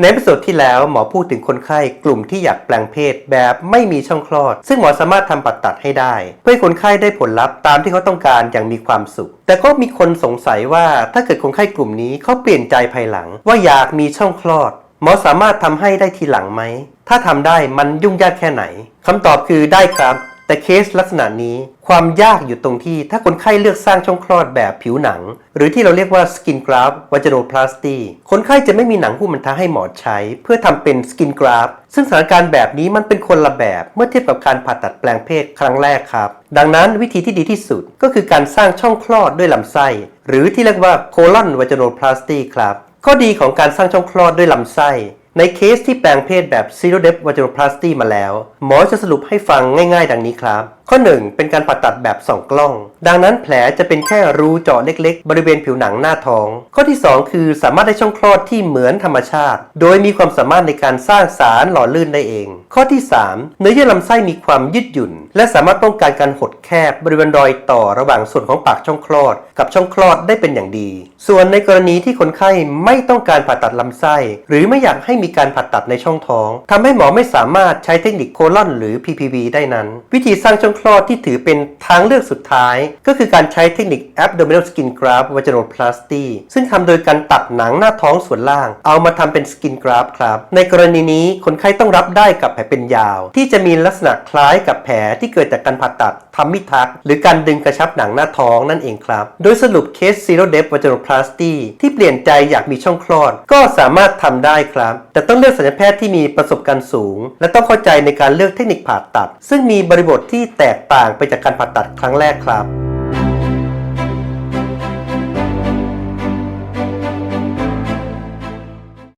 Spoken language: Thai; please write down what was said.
ในเอพิโซดที่แล้วหมอพูดถึงคนไข้กลุ่มที่อยากแปลงเพศแบบไม่มีช่องคลอด ซึ่งหมอสามารถทำปัดตัดให้ได้ เพื่อคนไข้ได้ผลลัพธ์ตามที่เขาต้องการอย่างมีความสุข แต่ก็มีคนสงสัยว่าถ้าเกิดคนไข้กลุ่มนี้เขาเปลี่ยนใจภายหลัง ว่าอยากมีช่องคลอด หมอสามารถทำให้ได้ทีหลังไหม ถ้าทำได้มันยุ่งยากแค่ไหนคำตอบคือได้ครับ แต่เคสลักษณะนี้ความยากอยู่ตรงที่ถ้าคนไข้เลือกสร้างช่องคลอดแบบผิวหนัง หรือที่เราเรียกว่า skin graft vaginoplasty คนไข้จะไม่มีหนังหุ้มมันทะให้หมอใช้ เพื่อทำเป็น skin graft ซึ่งสถานการณ์แบบนี้มันเป็นคนละแบบเมื่อเทียบกับการผ่าตัดแปลงเพศครั้งแรกครับ ดังนั้นวิธีที่ดีที่สุดก็คือการสร้างช่องคลอดด้วยลำไส้ หรือที่เรียกว่า colon vaginoplasty ครับข้อดีของการสร้างช่องคลอดด้วยลำไส้ ในเคสที่แปลงเพศแบบ zero depth vaginoplasty มาแล้ว หมอจะสรุปให้ฟังง่ายๆ ดังนี้ครับ ข้อ 1 เป็นการผ่าตัดแบบส่องกล้อง ดังนั้นแผลจะเป็นแค่รูเจาะเล็กๆ บริเวณผิวหนังหน้าท้อง ข้อที่ 2 คือสามารถได้ช่องคลอดที่เหมือนธรรมชาติ โดยมีความสามารถในการสร้างสารหล่อลื่นได้เอง ข้อที่ 3 เนื้อเยื่อลำไส้มีความยืดหยุ่น และสามารถป้องกันการหดแคบบริเวณรอยต่อระหว่างส่วนของปากช่องคลอด กับช่องคลอดได้เป็นอย่างดี ส่วนในกรณีที่คนไข้ไม่ต้องการผ่าตัดลำไส้ หรือไม่อยากให้มีการผ่าตัดในช่องท้องทำให้หมอไม่สามารถใช้เทคนิคโคลอนหรือ PPV ได้นั้น วิธีสร้างช่องคลอดที่ถือเป็นทางเลือกสุดท้าย ก็คือการใช้เทคนิค abdominal skin graft vaginoplasty ซึ่งทำโดยการตัดหนังหน้าท้องส่วนล่าง เอามาทำเป็น skin graft ครับ ในกรณีนี้คนไข้ต้องรับได้กับแผลเป็นยาว ที่จะมีลักษณะคล้ายกับแผลที่เกิดจากการผ่าตัดทำมิทัก หรือการดึงกระชับหนังหน้าท้องนั่นเองครับ โดยสรุปเคส zero depth vaginoplasty ที่เปลี่ยนใจอยากมีช่องคลอด ก็สามารถทำได้ครับ แต่ต้องเลือกศัลยแพทย์ที่มีประสบการณ์สูง และต้องเข้าใจในการเลือกเทคนิคผ่าตัด ซึ่งมีบริบทที่แตแตกต่างไปจากการผ่าตัดครั้งแรกครับ